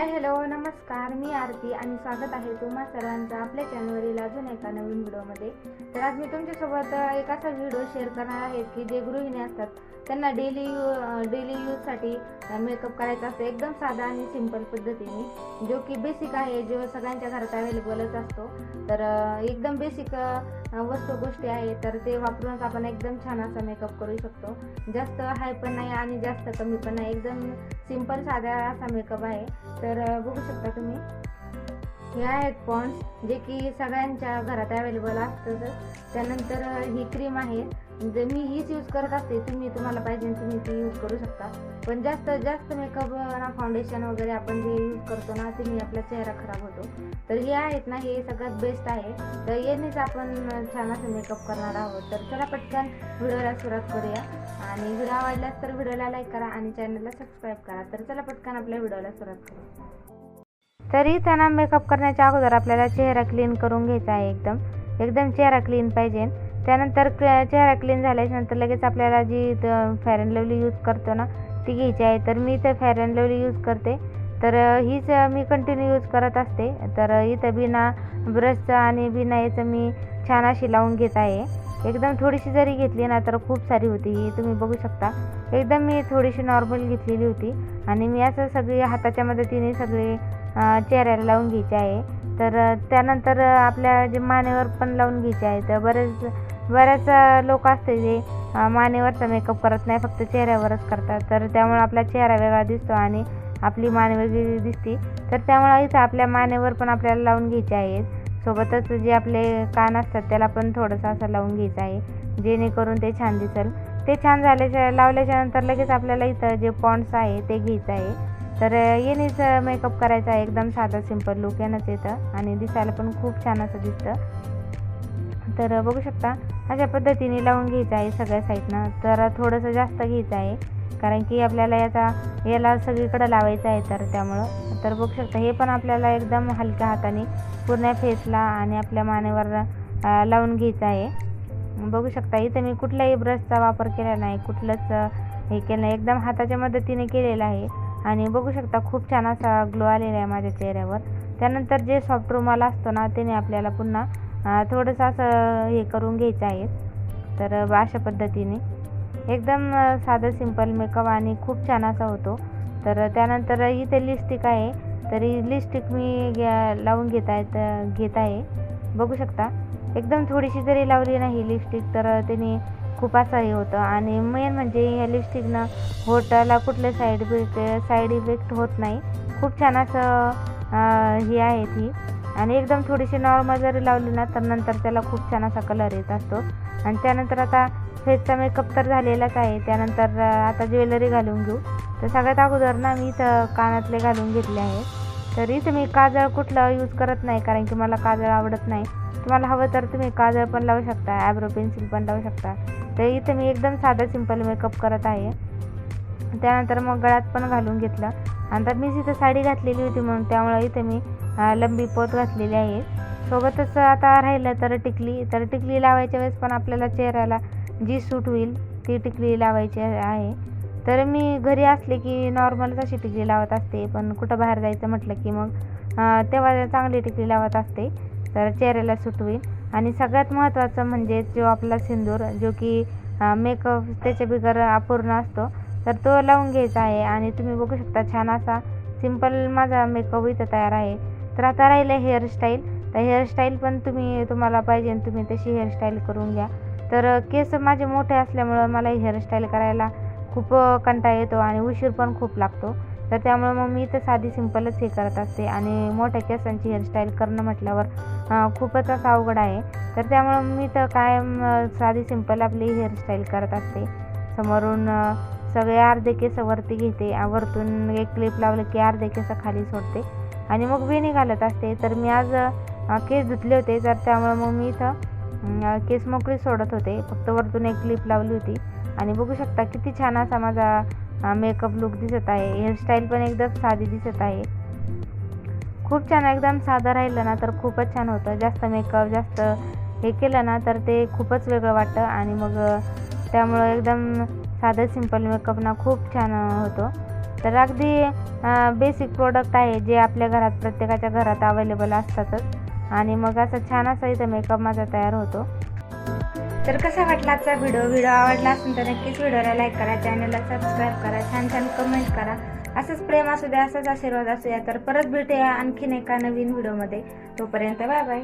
Hi hello नमस्कार. मी आरती आणि स्वागत आहे तुम्हा सर्वांचं आपल्या चॅनलवरील अजून एका नवीन व्हिडिओमध्ये. तर आज मी तुमच्यासोबत एक असा व्हिडिओ शेअर करणार आहे की जे गृहिणी असतात त्यांना डेली यू डेली यूजसाठी मेकअप करायचा असतो. एकदम साधा आणि सिंपल पद्धतीने जो की बेसिक आहे जो सगळ्यांच्या घरात अवेलेबलच असतो. तर एकदम बेसिक वस्तू गोष्टी आहे तर ते वापरूनच आपण एकदम छान असा मेकअप करू शकतो. जास्त हाय पण नाही आणि जास्त कमी पण नाही. एकदम सिंपल साधा असा मेकअप आहे. तर बघू शकता तुम्ही. हे आहेत पॉन्ड्स जे की सगळ्यांच्या घरात अवेलेबल असतं त्यानंतर ही क्रीम आहे. जे मी हीच यूज करत असते. तुम्ही तुम्हाला पाहिजे तुम्ही ती यूज करू शकता. पण जास्त जास्त मेकअप ना फाउंडेशन वगैरे आपण जे यूज करतो ना ते मी आपला चेहरा खराब होतो. तर हे आहेत ना हे सगळ्यात बेस्ट आहे. तर यानेच आपण छान असं मेकअप करणार आहोत. तर चला पटकन व्हिडिओला सुरुवात करूया. आणि व्हिडिओ आवडल्यास तर व्हिडिओला लाईक करा आणि चॅनलला सबस्क्राईब करा. तर चला पटकन आपल्या व्हिडिओला सुरुवात करू तरी त्यांना मेकअप करण्याच्या अगोदर आपल्याला चेहरा क्लीन करून घ्यायचा आहे एकदम. एकदम चेहरा क्लीन पाहिजे. त्यानंतर चेहरा क्लीन झाल्याच्यानंतर लगेच आपल्याला जी फेअर अँड लवली यूज करतो ना ती घ्यायची आहे. तर मी इथं फेअर अँड लवली यूज करते. तर हीच मी कंटिन्यू यूज करत असते. तर इथं बिना ब्रशचं आणि बिना याचं मी छान अशी लावून घेत आहे. एकदम थोडीशी जरी घेतली ना तर खूप सारी होती. ही तुम्ही बघू शकता. एकदम मी थोडीशी नॉर्मल घेतलेली होती. आणि मी असं सगळी हाताच्या मदतीने सगळे चेहऱ्याला लावून घ्यायचे आहे. तर त्यानंतर आपल्या जे मानेवर पण लावून घ्यायचे आहे. तर बरेच बऱ्याच लोक असते जे मानेवरचा मेकअप करत नाही फक्त चेहऱ्यावरच करतात. तर त्यामुळे आपला चेहरा वेगळा दिसतो आणि आपली मान वेगळी दिसते. तर त्यामुळे इथं आपल्या मानेवर पण आपल्याला लावून घ्यायचे आहे. सोबतच जे आपले कान असतात त्याला पण थोडंसं असं लावून घ्यायचं आहे. जेणेकरून ते छान दिसेल. ते छान झाल्याच्या लावल्याच्या नंतर लगेच आपल्याला इथं जे पॉन्ड्स आहे ते घ्यायचं आहे. तर येणेच मेकअप करायचा आहे. एकदम साधा सिंपल लुक येणंच येतं. आणि दिसायला पण खूप छान असं दिसतं. तर बघू शकता अशा पद्धतीने लावून घ्यायचं आहे सगळ्या साईडनं तर थोडंसं जास्त घ्यायचं आहे. कारण की आपल्याला याचा याला सगळीकडं लावायचं आहे तर त्यामुळं. तर बघू शकता हे पण आपल्याला एकदम हलक्या हाताने पूर्ण फेसला आणि आपल्या मानेवर लावून घ्यायचं आहे. बघू शकता इथं मी कुठल्याही ब्रशचा वापर केला नाही. कुठलंच हे केलं नाही. एकदम हाताच्या मदतीने केलेलं आहे. आणि बघू शकता खूप छान असा ग्लो आलेला आहे माझ्या चेहऱ्यावर. त्यानंतर जे सॉफ्ट रुमाल असतो ना त्याने आपल्याला पुन्हा थोडंसं असं हे करून घ्यायचं आहे. तर अशा पद्धतीने. एकदम साधं सिंपल मेकअप आणि खूप छान असा होतो. तर त्यानंतर इथे लिपस्टिक आहे. तरी लिपस्टिक मी घ्या- लावून घेत आहे तर घेत आहे. बघू शकता. एकदम थोडीशी जरी लावली नाही लिपस्टिक तर त्याने खूप असं हे होतं. आणि मेन म्हणजे ह्या लिपस्टिकनं होटाला कुठलं साईड इफेक्ट साईड इफेक्ट होत नाही. खूप छान असं हे आहे ती. आणि एकदम थोडीशी नॉर्मल जरी लावली ना तर नंतर त्याला खूप छान असा कलर येत असतो. आणि त्यानंतर आता फेसचा मेकअप तर झालेलाच आहे. त्यानंतर आता ज्वेलरी घालून घेऊ. तर सगळ्यात अगोदर ना मी इथं कानातले घालून घेतले आहे. तर इथं मी काजळ कुठलं यूज करत नाही कारण की मला काजळ आवडत नाही. तुम्हाला हवं तर तुम्ही काजळ पण लावू शकता ॲब्रो पेन्सिल पण लावू शकता. तर इथं मी एकदम साधा सिंपल मेकअप करत आहे. त्यानंतर मग गळ्यात पण घालून घेतलं. आणि तर मी तिथं साडी घातलेली होती म्हणून त्यामुळे इथं मी लंबी पोत घातलेली आहे. सोबतच आता राहिलं तर टिकली. तर टिकली लावायच्या वेळेस पण आपल्याला चेहऱ्याला जी सूट होईल ती टिकली लावायची आहे. तर मी घरी असले की नॉर्मलच अशी टिकली लावत असते. पण कुठं बाहेर जायचं म्हटलं की मग तेव्हा चांगली टिकली लावत असते. तर चेहऱ्याला सूट होईल. आणि सगळ्यात महत्त्वाचं म्हणजे जो आपला सिंदूर जो की मेकअप त्याच्या बिगर अपूर्ण असतो तर तो लावून घ्यायचा आहे. आणि तुम्ही बघू शकता छान असा सिंपल माझा मेकअप इथं तयार आहे. तर आता राहिलं हेअरस्टाईल तर हेअरस्टाईल पण तुम्ही तुम्हाला पाहिजे तुम्ही तशी हेअरस्टाईल करून घ्या. तर केस माझे मोठे असल्यामुळं मला हेअरस्टाईल करायला खूप कंटाळा येतो आणि उशीर पण खूप लागतो. तर त्यामुळं मग मी तर साधी सिंपलच हे करत असते. आणि मोठ्या केसांची हेअरस्टाईल करणं म्हटल्यावर खूपच असं अवघड आहे. तर त्यामुळं मी तर कायम साधी सिंपल आपली हेअरस्टाईल करत असते. समोरून सगळे अर्धे केस वरती घेते. वरतून एक क्लिप लावलं की अर्धे केस खाली सोडते. आणि मग वेणी घालत असते. तर मी आज केस धुतले होते. तर त्यामुळं मग मी इथं केस मोकळी सोडत होते. फक्त वरतून एक क्लिप लावली होती. आणि बघू शकता किती छान असा माझा मेकअप लुक दिसत आहे. हेअरस्टाईल पण एकदम साधी दिसत आहे. खूप छान एकदम साधं राहिलं ना तर खूपच छान होतं. जास्त मेकअप जास्त हे केलं ना तर ते खूपच वेगळं वाटतं आणि मग त्यामुळं एकदम साधं सिंपल मेकअप ना खूप छान होतो. तर अगदी बेसिक प्रोडक्ट आहे जे आपल्या घरात प्रत्येकाच्या घरात अवेलेबल असतातच. आणि मग असा छान असा इथं मेकअप माझा तयार होतो. तर कसा वाटला आजचा व्हिडिओ व्हिडिओ आवडला असेल तर नक्कीच व्हिडिओला लाईक करा चॅनलला सबस्क्राईब करा छान छान कमेंट करा. असंच प्रेम असू द्या असंच आशीर्वाद असू या तर परत भेटूया आणखीन एका नवीन व्हिडिओमध्ये. तोपर्यंत बाय बाय.